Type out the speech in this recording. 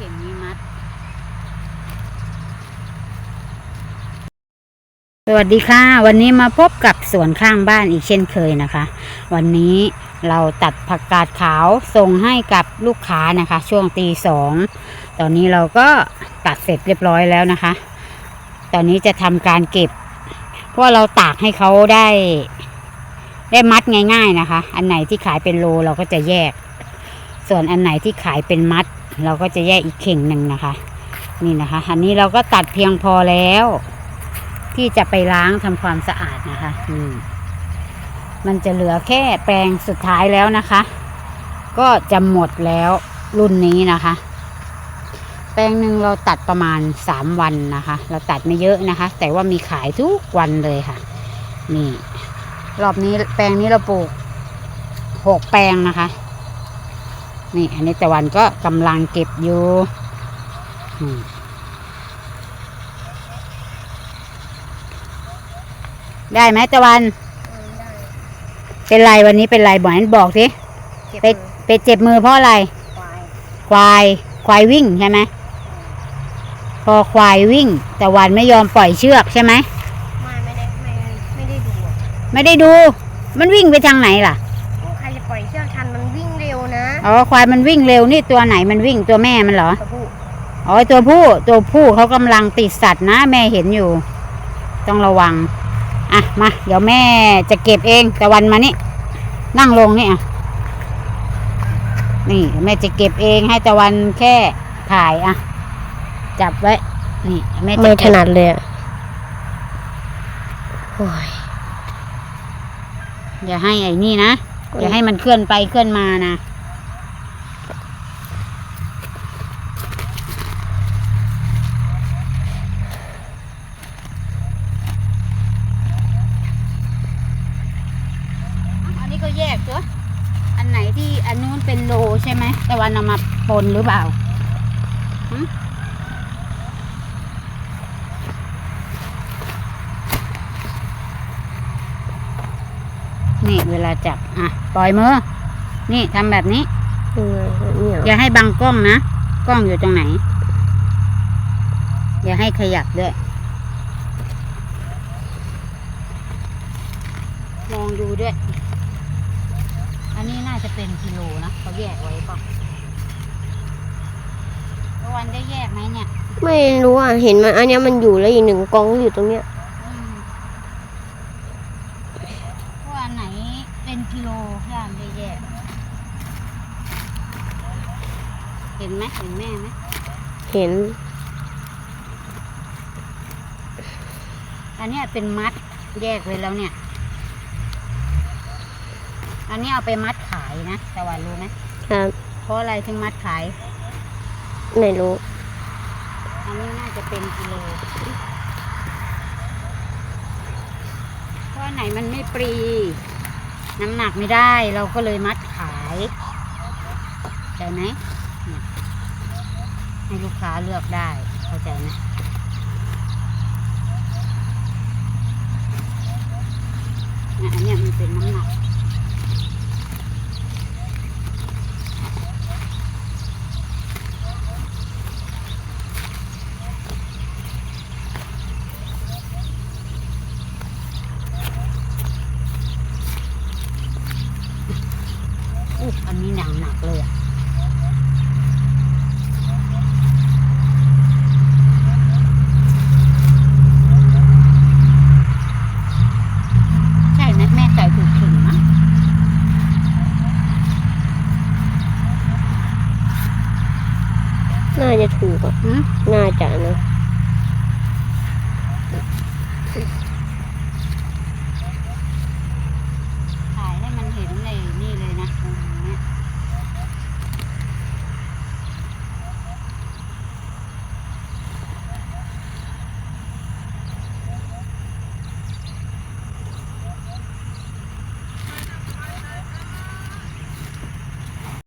นี่อันนี้เข่งนี้มัด สวัสดีค่ะ วันนี้มาพบกับสวนข้างบ้านอีกเช่นเคยนะคะ วันนี้เราตัดผักกาดขาวส่งให้กับลูกค้านะคะ ช่วงตีสองตอนนี้เราก็ตัดเสร็จเรียบร้อยแล้วนะคะ ตอนนี้จะทำการเก็บ เพราะเราตากให้เขาได้ได้มัดง่าย ๆนะคะ อันไหนที่ขายเป็นโลเราก็จะแยก ส่วนอันไหนที่ขายเป็นมัด เราก็จะแยกอีกเข่งหนึ่งนะคะ นี่นะคะ อันนี้เราก็ตัดเพียงพอแล้ว ที่จะไปล้างทำความสะอาดนะคะอืมมันจะเหลือแค่แปรงสุดท้ายแล้วนะคะ ก็จะหมดแล้วรุ่นนี้นะคะ แปรงหนึ่งเราตัดประมาณสามวันนะคะ เราตัดไม่เยอะนะคะ แต่ว่ามีขายทุกวันเลยค่ะ นี่ รอบนี้แปลงนี้เราปลูกหกแปลงนะคะ นี่อันนี้ตะวันก็กำลังเก็บอยู่อืมได้ไหมตะวัน เป็นไรวันนี้เป็นไรบอกนั้นบอกสิไปไปเจ็บมือเพราะอะไร ควาย ควายวิ่งใช่ไหมพอควายวิ่ง ตะวันไม่ยอมปล่อยเชือกใช่ไหมไม่ไม่ได้ไม่ไม่ได้ดูอะไม่ได้ดู มันวิ่งไปทางไหนล่ะ วิ่งเร็วนะอ๋อควายมันวิ่งเร็วนี่ตัวไหนมันวิ่งตัวแม่มันเหรอตัวผู้อ๋อตัวผู้ตัวผู้เขากำลังติดสัตว์นะแม่เห็นอยู่ ต้องระวังอะมาเดี๋ยวแม่จะเก็บเองตะวันมานี่นั่งลงนี่อะนี่แม่จะเก็บเองให้ตะวันแค่ถ่ายอะจับไว้ นี่แม่จะไม่ถเก็บนัดเลยอะโอ้ยอย่าให้ไอ้นี่นะ อย่าให้มันเคลื่อนไปเคลื่อนมานะอันนี้ก็แยกตัวอันไหนที่อันนู้นเป็นโลใช่ไหมแต่วันเอามาปนหรือเปล่า นี่เวลาจับ อะ ปล่อยมือ นี่ทำแบบนี้เออเนี่ยอย่าให้บังกล้องนะ กล้องอยู่ตรงไหน อย่าให้ขยับด้วย มองดูด้วย อันนี้น่าจะเป็นกิโลนะเขาแยกไว้เปล่ะวันได้แยกไหมเนี่ย ไม่รู้อะ เห็นมันอันเนี้ยมันอยู่แล้วอีกหนึ่งกองอยู่ตรงเนี้ย อืมว่า อันไหนเป็นกิโลย่านได้แยกเห็นไหมเห็นแม่ไหมเห็น อันเนี้ยเป็นมัดแยกไว้แล้วเนี่ย อันนี้เอาไปมัดขายนะแต่ว่ารู้ไหมครับเพราะอะไรถึงมัดขาย ไม่รู้ อันนี้น่าจะเป็นกิโล เพราะอัน ไหนมันไม่ปรี น้ำหนักไม่ได้เราก็เลยมัดขายเข้าใจไหมให้ลูกค้าเลือกได้เข้าใจไหมเนี่ยอันเนี้ยมันเป็นน้ำหนัก อุ๊ยอันนี้หนักหนักเลยอะใช่ไหมแม่ใส่ถูกถุงมั้งน่าจะถูกอะหืมน่าจะนะ